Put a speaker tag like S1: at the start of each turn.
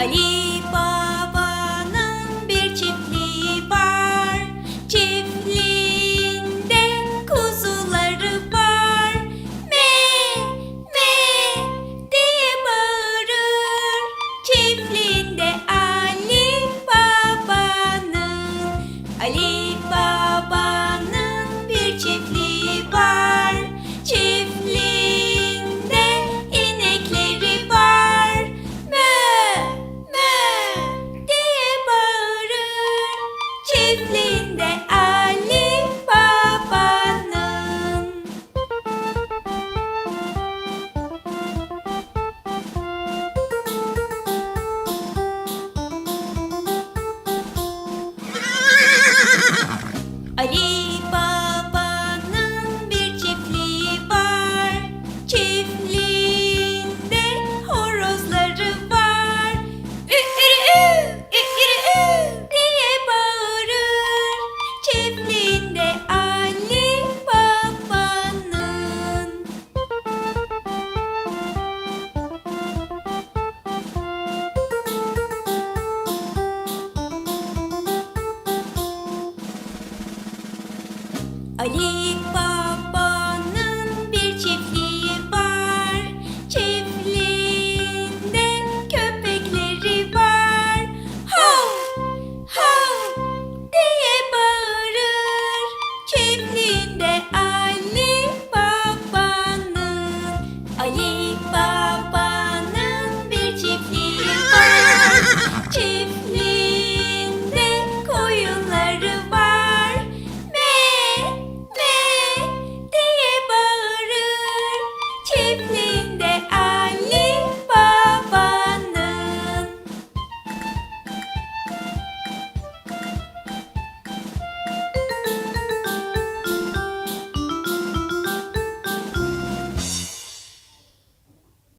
S1: Ali Baba'nın bir çiftliği var. Çiftliğinde kuzuları var. Me me diye bağırır. Çiftliğinde Ali Baba'nın Ali Baba Çiftliğinde Ali Baba'nın. Ali Baba